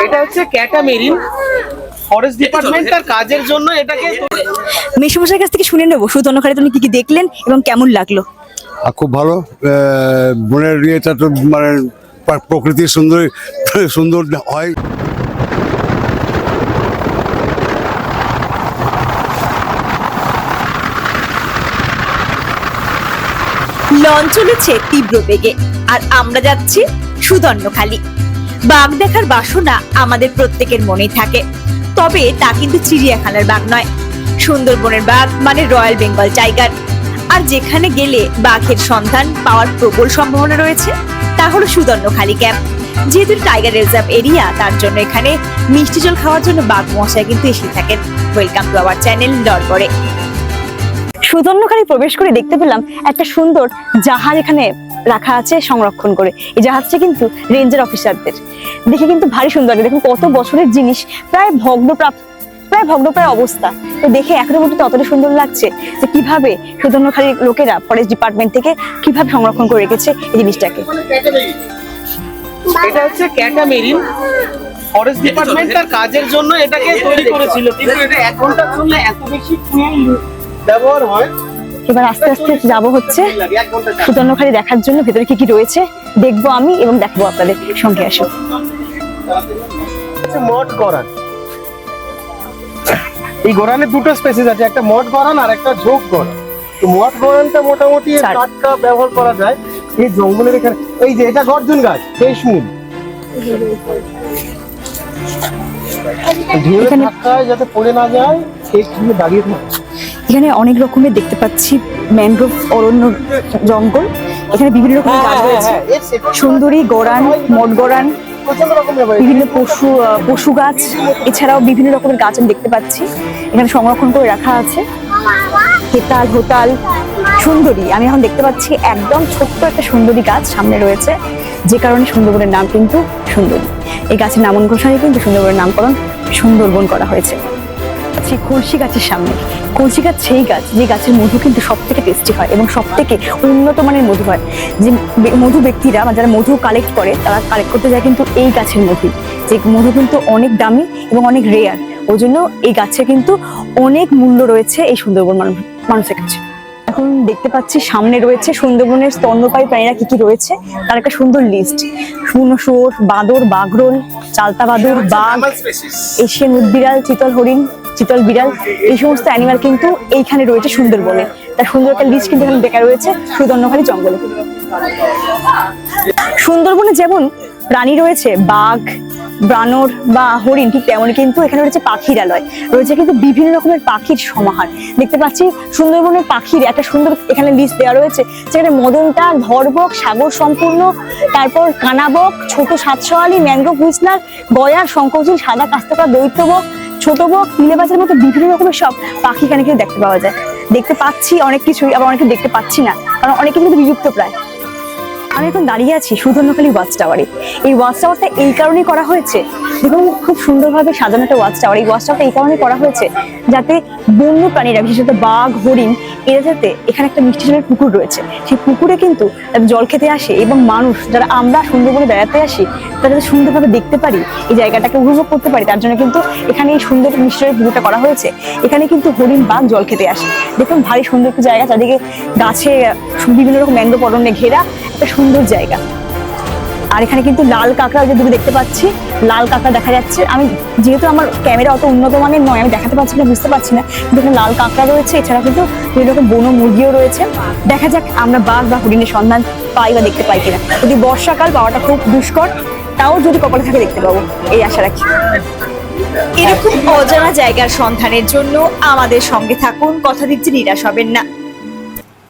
এটা হচ্ছে ক্যাটামেরিন। Forest department তার কাজের জন্য এটাকে মেসমশাইয়ের কাছ থেকে শুনে নেব সুতর্ণখালী তুমি কি কি দেখলেন এবং কেমন লাগল? আর খুব ভালো। আহ, বনের ইয়েটা তো মানে প্রকৃতির সুন্দর সুন্দর হয়। লঞ্চ চলেছে তীব্র বেগে আর আমরা যাচ্ছি সুদর্ণখালি। বাঘ দেখার বাসনা আমাদের প্রত্যেকের মনেই থাকে। তবে তা কিন্তু চিড়িয়াখানার বাঘ নয়। সুন্দরবনের বাঘ মানে রয়্যাল বেঙ্গল টাইগার। আর যেখানে গেলে বাঘের সন্ধান পাওয়ার প্রবল সম্ভাবনা রয়েছে, তা হলো সুদর্ণখালি ক্যাম্প। যেহেতু টাইগার রিজার্ভ এরিয়া, তার জন্য এখানে মিষ্টি জল খাওয়ার জন্য বাঘ মশাই কিন্তু এসে থাকেন। ওয়েলকাম টু আওয়ার চ্যানেল লড়বড়ে সুদর্ণখালী প্রবেশ করে দেখতে পেলাম একটা সুন্দর জাহাজ এখানে রাখা আছে সংরক্ষণ করে। এই জাহাজটা কিন্তু রেঞ্জার অফিসারদের। দেখে কিন্তু ভারী সুন্দর দেখুন কত বছরের জিনিস। প্রায় ভগ্নপ্রাপ্ত প্রায় ভগ্নপ্রায় অবস্থা। তো দেখে এখনও পর্যন্ত ততটা সুন্দর লাগছে যে কীভাবে সুদর্ণখালীর লোকেরা ফরেস্ট ডিপার্টমেন্ট থেকে কীভাবে সংরক্ষণ করে রেখেছে এই জিনিসটাকে। এটা হচ্ছে ক্যাটামেরিন। ফরেস্ট ডিপার্টমেন্ট তার কাজের জন্য এটাকে তৈরি করেছিল। কিন্তু এটা এক ঘণ্টার জন্য এত বেশি ফুয়েল ব্যবহার হয়। এবার আস্তে আস্তে যাব হচ্ছে। সুদর্ণখালী দেখার জন্য ভেতরে কি কি রয়েছে দেখব আমি এবং দেখাবো আপনাদের সঙ্গে আসো। মড এই দুটো স্পেসিস আছে একটা আর একটা তো মড গরানটা মোটামুটি। কাঠটা ব্যবহার করা যায়। এই জঙ্গলের এখানে এই যে এটা গর্জন গাছ ফেসমুল ঢেউয়ের ধাক্কায় যাতে পড়ে না যায় সেই দাঁড়িয়ে থাকে। এখানে অনেক রকমের দেখতে পাচ্ছি ম্যানগ্রোভ অরণ্য জঙ্গল। এখানে বিভিন্ন রকমের গাছ রয়েছে। সুন্দরী গোরান মোট গোরান প্রচণ্ড রকম ব্যাপার বিভিন্ন পশু পশু গাছ এছাড়াও বিভিন্ন রকমের গাছ আমি দেখতে পাচ্ছি। এখানে সংরক্ষণ করে রাখা আছে। হেতাল হোতাল সুন্দরী। আমি এখন দেখতে পাচ্ছি একদম ছোট্ট একটা সুন্দরী গাছ সামনে রয়েছে। যে কারণে সুন্দরবনের নাম কিন্তু সুন্দরী। এই গাছের নাম অনুসারে কিন্তু সুন্দরবনের নামকরণ সুন্দরবন করা হয়েছে। আছি কলসি গাছের সামনে। কলসি গাছ সেই গাছ যে গাছের মধু কিন্তু সব থেকে টেস্টি হয় এবং সব থেকে উন্নত মানের মধু হয়। যে মধু ব্যক্তিরা বা যারা মধু কালেক্ট করে তারা কালেক্ট করতে যায় কিন্তু এই গাছের মধু। যে মধু কিন্তু অনেক দামি এবং অনেক রেয়ার ওই জন্য এই গাছে কিন্তু অনেক মূল্য রয়েছে এই সুন্দরবন মানুষ মানুষের কাছে। এখন দেখতে পাচ্ছি সামনে রয়েছে সুন্দরবনের স্তন্যপায়ী প্রাণীরা কি কি রয়েছে? তার একটা সুন্দর লিস্ট শুয়োর বাঁদর বাঘরোল চালতা বাদুর বাঘ এশিয়ান উদ্বিড়াল চিতল হরিণ চিতল বিড়াল, এই সমস্ত অ্যানিমাল কিন্তু এইখানে রয়েছে সুন্দরবনে। তার সুন্দর একটা লিস্ট কিন্তু এখানে দেখা রয়েছে সুদর্ণখালী জঙ্গলে। সুন্দরবনে যেমন প্রাণী রয়েছে, বাঘ, বানর বা হরিণ, ঠিক তেমনই কিন্তু এখানে রয়েছে পাখিরালয় রয়েছে কিন্তু বিভিন্ন রকমের পাখির সমাহার। দেখতে পাচ্ছি সুন্দরবনের পাখির একটা সুন্দর এখানে লিস্ট দেওয়া রয়েছে। যেখানে মদনটা ধরবক, সাগর সম্পূর্ণ, তারপর কানাবক, ছোট সাতশোয়ালি ম্যানগ্রোভ হুইসলার গয়ার শঙ্করচিল সাদা কাস্তকা দৈত্যবক ছোট বড় কিলেবাজের মতো বিভিন্ন রকমের সব পাখি এখানে কিন্তু দেখতে পাওয়া যায়। দেখতে পাচ্ছি অনেক কিছুই, আবার অনেকে দেখতে পাচ্ছি না, কারণ অনেকে কিন্তু বিলুপ্ত প্রায় আমি এখন দাঁড়িয়ে আছি সুধন্যখালী ওয়াচ টাওয়ারে এই ওয়াচ টাওয়ারটা এই কারণেই করা হয়েছে দেখুন খুব সুন্দরভাবে সাজানো একটা ওয়াচ টাওয়ার এই ওয়াচ টাওয়ারটা এই কারণে করা হয়েছে যাতে বন্য প্রাণীরা, বিশেষত বাঘ, হরিণ, এরা যাতে এখানে একটা মিষ্টি জলের পুকুর রয়েছে। সেই পুকুরে কিন্তু জল খেতে আসে এবং মানুষ, যারা আমরা সুন্দরবনে বেড়াতে আসি, তারা যাতে সুন্দরভাবে দেখতে পারি, এই জায়গাটাকে উপভোগ করতে পারি, তার জন্য কিন্তু এখানে এই সুন্দর মিষ্টি জলের পুকুরটা করা হয়েছে। এখানে কিন্তু হরিণ, বাঘ জল খেতে আসে। দেখুন, ভারী সুন্দর একটা জায়গা, চারদিকে গাছে বিভিন্ন রকম ম্যাঙ্গো পরনে ঘেরা, একটা সুন্দর জায়গা। আর এখানে কিন্তু লাল কাঁকড়া যে দূরে দেখতে পাচ্ছি, লাল কাঁকড়া দেখা যাচ্ছে। আমি যেহেতু আমার ক্যামেরা অত উন্নত মানের নয়, আমি দেখাতে পারছি না বুঝতে পারছি না। কিন্তু এখানে লাল কাঁকড়া রয়েছে, এছাড়া কিন্তু বিভিন্ন রকম বনো মুরগিও রয়েছে। দেখা যাক আমরা বাঘ বা হরিণের সন্ধান পাই বা দেখতে পাই কিনা। যদি বর্ষাকাল পাওয়াটা খুব দুষ্কর, তাও যদি কপালে থাকে দেখতে পাবো, এই আশা রাখি। এরকম অজানা জায়গার সন্ধানের জন্য আমাদের সঙ্গে থাকুন, কথা দিচ্ছি নিরাশ হবেন না।